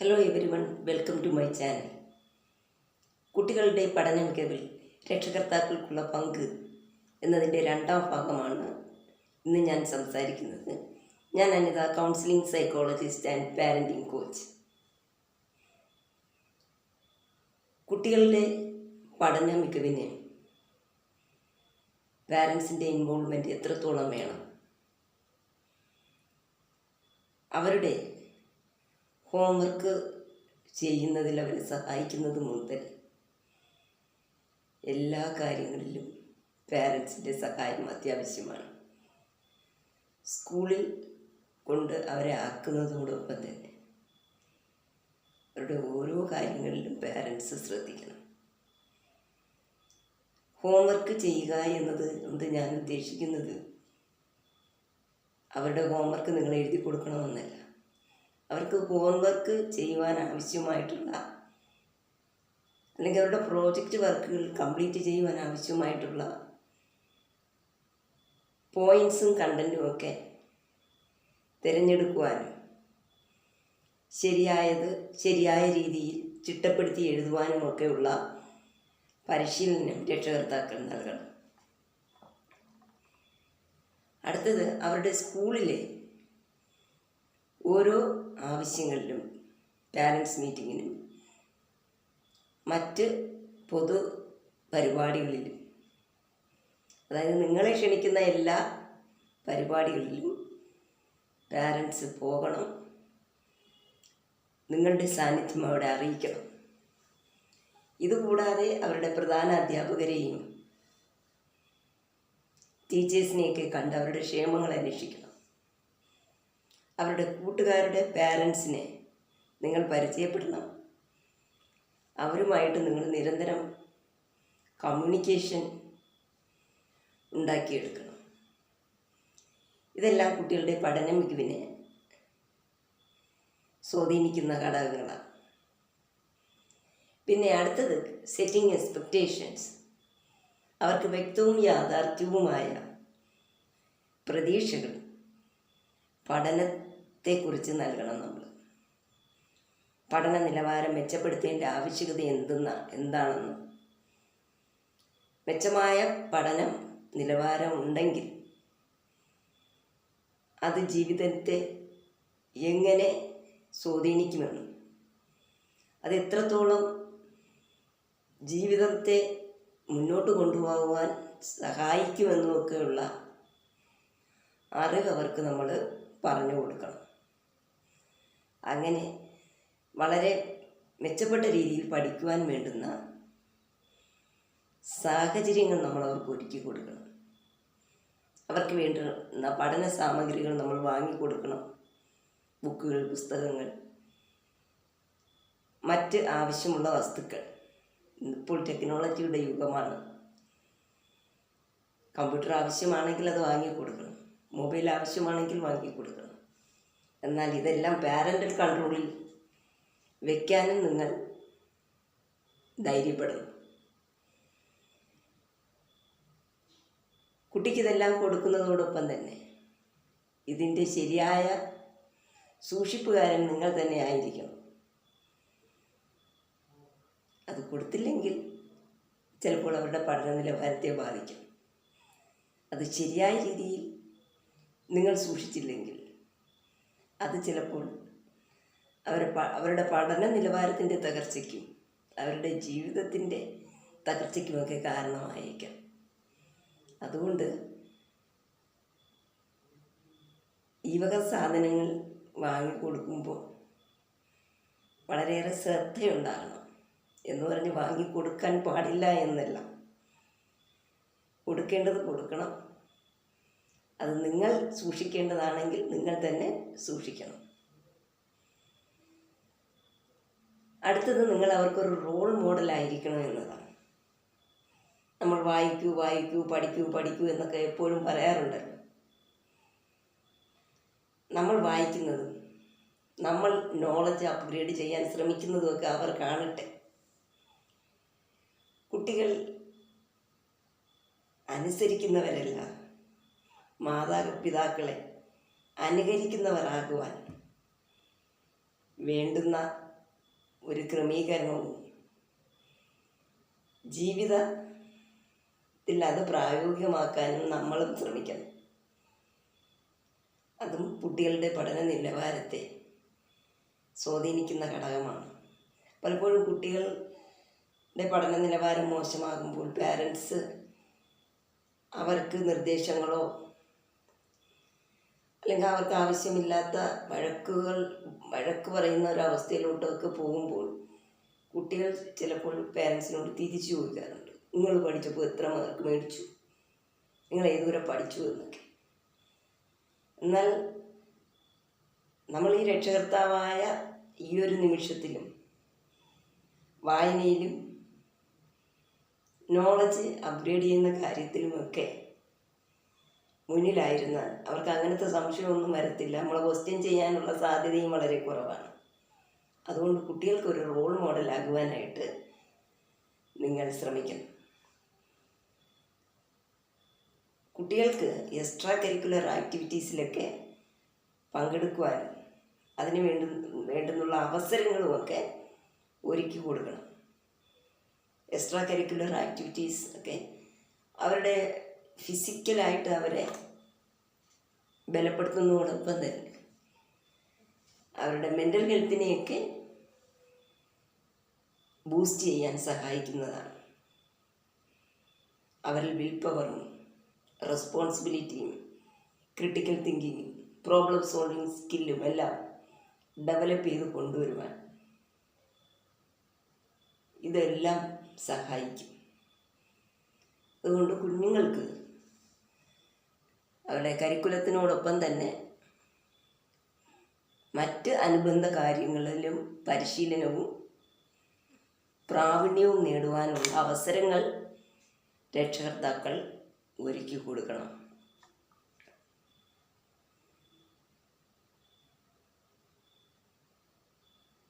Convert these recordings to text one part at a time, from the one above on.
Hello everyone welcome to my channel കുട്ടികളുടെ പഠന മികവിൽ രക്ഷകർത്താക്കൾക്കുള്ള പങ്ക് എന്നതിന്റെ രണ്ടാം ഭാഗമാണ് ഇന്ന് ഞാൻ സംസാരിക്കുന്നത്. ഞാൻ Anitha counselling psychologist and parenting coach കുട്ടികളുടെ പഠന മികവിന് പാരൻസിന്റെ ഇൻവോൾവ്മെന്റ് എത്രത്തോളം വേണം? അവരുടെ ഹോംവർക്ക് ചെയ്യുന്നതിൽ അവരെ സഹായിക്കുന്നത് മുതൽ എല്ലാ കാര്യങ്ങളിലും പാരൻസിന്റെ സഹായം അത്യാവശ്യമാണ്. സ്കൂളിൽ കൊണ്ട് അവരെ ആക്കുന്നതോടൊപ്പം തന്നെ അവരുടെ ഓരോ കാര്യങ്ങളിലും പാരൻസ് ശ്രദ്ധിക്കണം. ഹോംവർക്ക് ചെയ്യുക എന്നത് കൊണ്ട് ഞാൻ ഉദ്ദേശിക്കുന്നത് അവരുടെ ഹോംവർക്ക് നിങ്ങൾ എഴുതി കൊടുക്കണമെന്നല്ല. അവർക്ക് ഹോംവർക്ക് ചെയ്യുവാൻ ആവശ്യമായിട്ടുള്ള അല്ലെങ്കിൽ അവരുടെ പ്രോജക്റ്റ് വർക്കുകൾ കംപ്ലീറ്റ് ചെയ്യുവാൻ ആവശ്യമായിട്ടുള്ള പോയിൻസും കണ്ടന്റും ഒക്കെ തിരഞ്ഞെടുക്കുവാനും ശരിയായത് ശരിയായ രീതിയിൽ ചിട്ടപ്പെടുത്തി എഴുതുവാനും ഒക്കെയുള്ള പരിശീലനം രക്ഷകർത്താക്കൾ നൽകണം. അടുത്തത് അവരുടെ സ്കൂളിലെ ഓരോ ആവശ്യങ്ങളിലും പാരൻസ് മീറ്റിങ്ങിനും മറ്റ് പൊതു പരിപാടികളിലും അതായത് നിങ്ങളെ ക്ഷണിക്കുന്ന എല്ലാ പരിപാടികളിലും പാരൻസ് പോകണം. നിങ്ങളുടെ സാന്നിധ്യം അവിടെ അറിയിക്കണം. ഇതുകൂടാതെ അവരുടെ പ്രധാന അധ്യാപകരെയും ടീച്ചേഴ്സിനെയൊക്കെ കണ്ട് അവരുടെ ക്ഷേമങ്ങൾ അന്വേഷിക്കണം അവരുടെ കൂട്ടുകാരുടെ പാരൻസിനെ നിങ്ങൾ പരിചയപ്പെടണം. അവരുമായിട്ട് നിങ്ങൾ നിരന്തരം കമ്മ്യൂണിക്കേഷൻ ഉണ്ടാക്കിയെടുക്കണം. ഇതെല്ലാം കുട്ടികളുടെ പഠന മികവിനെ സ്വാധീനിക്കുന്ന ഘടകങ്ങളാണ്. പിന്നെ അടുത്തത് സെറ്റിംഗ് എക്സ്പെക്റ്റേഷൻസ് അവർക്ക് വ്യക്തവും യാഥാർത്ഥ്യവുമായ പ്രതീക്ഷകൾ. പഠനത്തെക്കുറിച്ച് നൽകണം നമ്മൾ പഠന നിലവാരം മെച്ചപ്പെടുത്തേണ്ട ആവശ്യകത എന്തെന്ന എന്താണെന്ന്. മെച്ചമായ പഠനം നിലവാരം ഉണ്ടെങ്കിൽ അത് ജീവിതത്തെ എങ്ങനെ സ്വാധീനിക്കുമെന്നും. അത് എത്രത്തോളം ജീവിതത്തെ മുന്നോട്ട് കൊണ്ടുപോകുവാൻ സഹായിക്കുമെന്നുമൊക്കെയുള്ള അറിവ് അവർക്ക് നമ്മൾ പറഞ്ഞു കൊടുക്കണം. അങ്ങനെ വളരെ മെച്ചപ്പെട്ട രീതിയിൽ പഠിക്കുവാൻ വേണ്ടുന്ന സാഹചര്യങ്ങൾ നമ്മൾ അവർക്ക് ഒരുക്കി കൊടുക്കണം. അവർക്ക് വേണ്ടുന്ന പഠന സാമഗ്രികൾ നമ്മൾ വാങ്ങിക്കൊടുക്കണം ബുക്കുകൾ പുസ്തകങ്ങൾ മറ്റ് ആവശ്യമുള്ള വസ്തുക്കൾ. ഇപ്പോൾ ടെക്നോളജിയുടെ യുഗമാണ്. കമ്പ്യൂട്ടർ ആവശ്യമാണെങ്കിൽ അത് വാങ്ങിക്കൊടുക്കണം മൊബൈൽ ആവശ്യമാണെങ്കിൽ വാങ്ങിക്കൊടുക്കണം എന്നാൽ ഇതെല്ലാം പാരന്റൽ കൺട്രോളിൽ വയ്ക്കാനും നിങ്ങൾ ധൈര്യപ്പെടുന്നു. കുട്ടിക്ക് ഇതെല്ലാം കൊടുക്കുന്നതോടൊപ്പം തന്നെ ഇതിന്റെ ശരിയായ സൂക്ഷിപ്പുകാരൻ നിങ്ങൾ തന്നെ ആയിരിക്കണം. അത് കൊടുത്തില്ലെങ്കിൽ ചിലപ്പോൾ അവരുടെ പഠന നിലവാരത്തെ ബാധിക്കും. അത് ശരിയായ രീതിയിൽ നിങ്ങൾ സൂക്ഷിച്ചില്ലെങ്കിൽ അത് ചിലപ്പോൾ അവരെ അവരുടെ പഠന നിലവാരത്തിന്റെ തകർച്ചയ്ക്കും അവരുടെ ജീവിതത്തിന്റെ തകർച്ചയ്ക്കുമൊക്കെ കാരണമായേക്കാം. അതുകൊണ്ട് ഈ വക സാധനങ്ങൾ വാങ്ങിക്കൊടുക്കുമ്പോൾ വളരെയേറെ ശ്രദ്ധയുണ്ടാകണം എന്ന് പറഞ്ഞ് വാങ്ങിക്കൊടുക്കാൻ പാടില്ല എന്നല്ല. കൊടുക്കേണ്ടത് കൊടുക്കണം. അത് നിങ്ങൾ സൂക്ഷിക്കേണ്ടതാണെങ്കിൽ നിങ്ങൾ തന്നെ സൂക്ഷിക്കണം. അടുത്തത് നിങ്ങൾ അവർക്കൊരു റോൾ മോഡലായിരിക്കണം എന്നതാണ്. നമ്മൾ വായിക്കൂ വായിക്കൂ പഠിക്കൂ പഠിക്കൂ എന്നൊക്കെ എപ്പോഴും പറയാറുണ്ട് നമ്മൾ വായിക്കുന്നതും നമ്മൾ നോളജ് അപ്ഗ്രേഡ് ചെയ്യാൻ ശ്രമിക്കുന്നതുമൊക്കെ അവർ കാണട്ടെ. കുട്ടികൾ അനുസരിക്കുന്നവരല്ല. മാതാപിതാക്കളെ അനുകരിക്കുന്നവരാകുവാൻ വേണ്ടുന്ന ഒരു ക്രമീകരണവും ജീവിതത്തിൽ അത് പ്രായോഗികമാക്കാനും നമ്മളും ശ്രമിക്കണം. അതും കുട്ടികളുടെ പഠന നിലവാരത്തെ സ്വാധീനിക്കുന്ന ഘടകമാണ്. പലപ്പോഴും കുട്ടികളുടെ പഠന നിലവാരം മോശമാകുമ്പോൾ പാരൻസ് അവർക്ക് നിർദ്ദേശങ്ങളോ അല്ലെങ്കിൽ അവർക്ക് ആവശ്യമില്ലാത്ത വഴക്കുകൾ വഴക്ക് പറയുന്ന ഒരവസ്ഥയിലോട്ടൊക്കെ പോകുമ്പോൾ കുട്ടികൾ ചിലപ്പോൾ പേരൻസിനോട് തിരിച്ചു ചോദിക്കാറുണ്ട്. നിങ്ങൾ പഠിച്ചപ്പോൾ എത്ര മാർക്ക് മേടിച്ചു? നിങ്ങൾ ഏതുവരെ പഠിച്ചു എന്നൊക്കെ. എന്നാൽ നമ്മൾ ഈ രക്ഷകർത്താവായ ഈ ഒരു നിമിഷത്തിലും വായനയിലും നോളജ് അപ്ഗ്രേഡ് ചെയ്യുന്ന കാര്യത്തിലുമൊക്കെ മുന്നിലായിരുന്നാൽ അവർക്ക് അങ്ങനത്തെ സംശയമൊന്നും വരത്തില്ല. നമ്മളെ ക്വസ്റ്റ്യൻ ചെയ്യാനുള്ള സാധ്യതയും വളരെ കുറവാണ്. അതുകൊണ്ട് കുട്ടികൾക്ക് ഒരു റോൾ മോഡൽ മോഡലാകുവാനായിട്ട് നിങ്ങൾ ശ്രമിക്കണം. കുട്ടികൾക്ക് എക്സ്ട്രാ കരിക്കുലർ ആക്ടിവിറ്റീസിലൊക്കെ പങ്കെടുക്കുവാനും അതിന് വേണ്ട വേണ്ടുന്നുള്ള അവസരങ്ങളുമൊക്കെ ഒരുക്കി കൊടുക്കണം. എക്സ്ട്രാ കരിക്കുലർ ആക്ടിവിറ്റീസ് ഒക്കെ അവരുടെ ഫിസിക്കലായിട്ട് അവരെ ബലപ്പെടുത്തുന്നതോടൊപ്പം തന്നെ അവരുടെ മെന്റൽ ഹെൽത്തിനെയൊക്കെ ബൂസ്റ്റ് ചെയ്യാൻ സഹായിക്കുന്നതാണ്. അവരിൽ വിൽ പവറും റെസ്പോൺസിബിലിറ്റിയും ക്രിട്ടിക്കൽ തിങ്കിങ്ങും പ്രോബ്ലം സോൾവിങ് സ്കില്ലും എല്ലാം ഡെവലപ്പ് ചെയ്ത് കൊണ്ടുവരുവാൻ ഇതെല്ലാം സഹായിക്കും. അതുകൊണ്ട് കുഞ്ഞുങ്ങൾക്ക് അവരുടെ കരിക്കുലത്തിനോടൊപ്പം തന്നെ മറ്റ് അനുബന്ധ കാര്യങ്ങളിലും പരിശീലനവും പ്രാവീണ്യവും നേടുവാനുള്ള അവസരങ്ങൾ രക്ഷകർത്താക്കൾ ഒരുക്കി കൊടുക്കണം.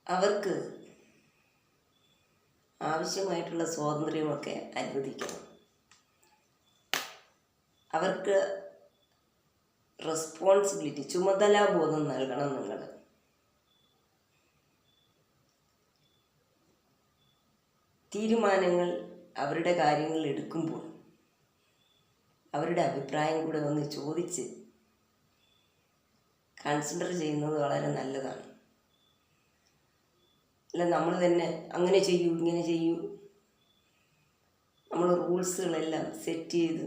അവർക്ക് ആവശ്യമായിട്ടുള്ള സ്വാതന്ത്ര്യമൊക്കെ അനുവദിക്കണം. അവർക്ക് റെസ്പോൺസിബിലിറ്റി ചുമതലാബോധം നൽകണം നിങ്ങൾ തീരുമാനങ്ങൾ അവരുടെ കാര്യങ്ങൾ എടുക്കുമ്പോൾ അവരുടെ അഭിപ്രായം കൂടെ ഒന്ന് ചോദിച്ച് കൺസിഡർ ചെയ്യുന്നത് വളരെ നല്ലതാണ്. അല്ല നമ്മൾ തന്നെ അങ്ങനെ ചെയ്യൂ ഇങ്ങനെ ചെയ്യൂ. നമ്മൾ റൂൾസുകളെല്ലാം സെറ്റ് ചെയ്ത്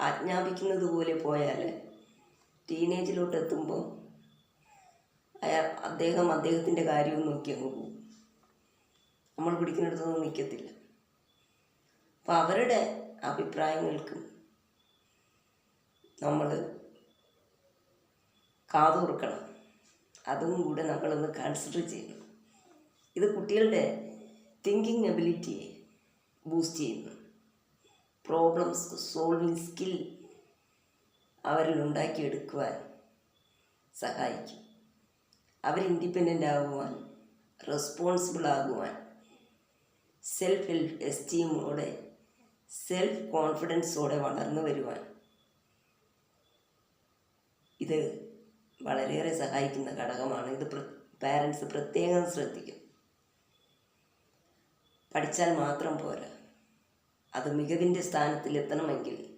ആജ്ഞാപിക്കുന്നത് പോലെ പോയാൽ ടീനേജിലോട്ട് എത്തുമ്പോൾ അയാൾ അദ്ദേഹം അദ്ദേഹത്തിന്റെ കാര്യവും നോക്കി അങ്ങ് പോകും. നമ്മൾ പിടിക്കുന്നിടത്തൊന്നും നിൽക്കത്തില്ല. അപ്പം അവരുടെ അഭിപ്രായങ്ങൾക്കും നമ്മൾ കാതോർക്കണം. അതും കൂടെ നമ്മളൊന്ന് കൺസിഡർ ചെയ്യണം. ഇത് കുട്ടികളുടെ തിങ്കിങ് എബിലിറ്റിയെ ബൂസ്റ്റ് ചെയ്യുന്നു. പ്രോബ്ലംസ് സോൾവിങ് സ്കിൽ അവരിൽ ഉണ്ടാക്കിയെടുക്കുവാൻ സഹായിക്കും. അവർ ഇൻഡിപെൻഡന്റ് ആകുവാൻ റെസ്പോൺസിബിൾ ആകുവാൻ സെൽഫ് എസ്റ്റീമോടെ സെൽഫ് കോൺഫിഡൻസോടെ വളർന്നു വരുവാൻ ഇത് വളരെയേറെ സഹായിക്കുന്ന ഘടകമാണ്. ഇത് പാരൻസ് പ്രത്യേകം ശ്രദ്ധിക്കും. പഠിച്ചാൽ മാത്രം പോരാ. അത് മികവിന്റെ സ്ഥാനത്തിലെത്തണമെങ്കിൽ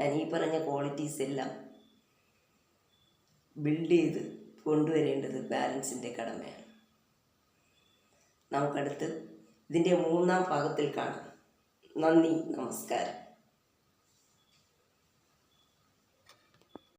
ഞാൻ ഈ പറഞ്ഞ ക്വാളിറ്റീസ് എല്ലാം ബിൽഡ് ചെയ്ത് കൊണ്ടുവരേണ്ടത് പാരൻസിന്റെ കടമയാണ്. നമുക്കടുത്ത് ഇതിന്റെ മൂന്നാം ഭാഗത്തിൽ കാണാം. നന്ദി നമസ്കാരം.